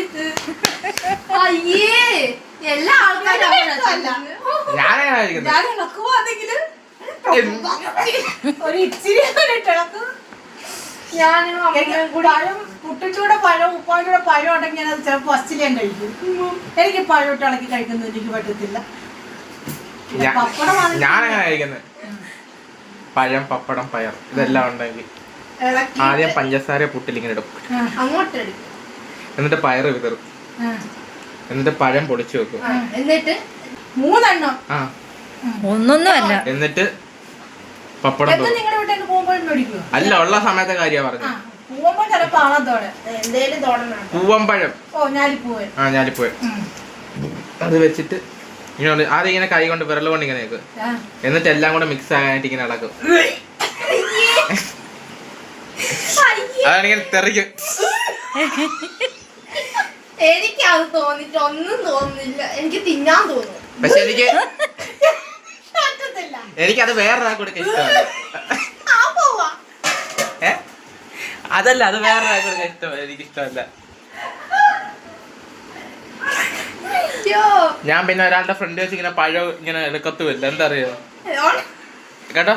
ഇത് എല്ലാ ആൾക്കാരും ഒരു പഴം പുട്ടിച്ചൂടെ പഴം ഉണ്ടെങ്കിൽ ഞാൻ അത് ഫസ്റ്റിൽ ഞാൻ കഴിക്കും. എനിക്ക് പഴം ഇട്ട് ഇളക്കി കഴിക്കുന്നത് എനിക്ക് പറ്റത്തില്ല. പഴം പപ്പടം പയർ ഇതെല്ലാം ഉണ്ടെങ്കിൽ ആദ്യം പഞ്ചസാര പുട്ടിലിങ്ങനെ എടുക്കും. അങ്ങോട്ട് എന്നിട്ട് പയറ് വിതറും. എന്നിട്ട് പഴം പൊളിച്ചു വെക്കും. എന്നിട്ട് മൂന്നെണ്ണം. ആ. ഒന്നൊന്നുമല്ല എന്നിട്ട് പപ്പടം അല്ല ഉള്ള സമയത്തെ കാര്യ ആ പറഞ്ഞു പൂവമ്പഴം ഓ ഞാലിപ്പൂവൻ ആ ഞാലിപ്പോയി ഉം. അത് വെച്ചിട്ട് ഇങ്ങനെ ആദ്യം ഇങ്ങനെ കൈ കൊണ്ട് വിരൽ കൊണ്ട് ഇങ്ങനെ വെക്കും. എന്നിട്ട് എല്ലാം കൂടെ മിക്സ് ആകാനായിട്ട് ഇങ്ങനെ ഇളക്കും. അതാണ് ഇങ്ങനെ തെറിക്കും. എനിക്ക് അത് തോന്നിട്ട് ഒന്നും തോന്നുന്നില്ല. എനിക്ക് തിന്നാൻ തോന്നുന്നു പക്ഷെ എനിക്ക് എനിക്കത് വേറൊരാ കൊടുക്കാൻ ഇഷ്ടമല്ല ആ പോവാ. ഏ? അതല്ല അത് വേറൊരാ കൊടുക്കാൻ ഇഷ്ടമല്ല. എനിക്ക് ഇഷ്ടമല്ല. ഞാൻ പിന്നെ ഒരാളുടെ ഫ്രണ്ട് വെച്ച് ഇങ്ങനെ പഴം ഇങ്ങനെ എടുക്കത്തുമില്ല. എന്താ അറിയോ? കേട്ടോ?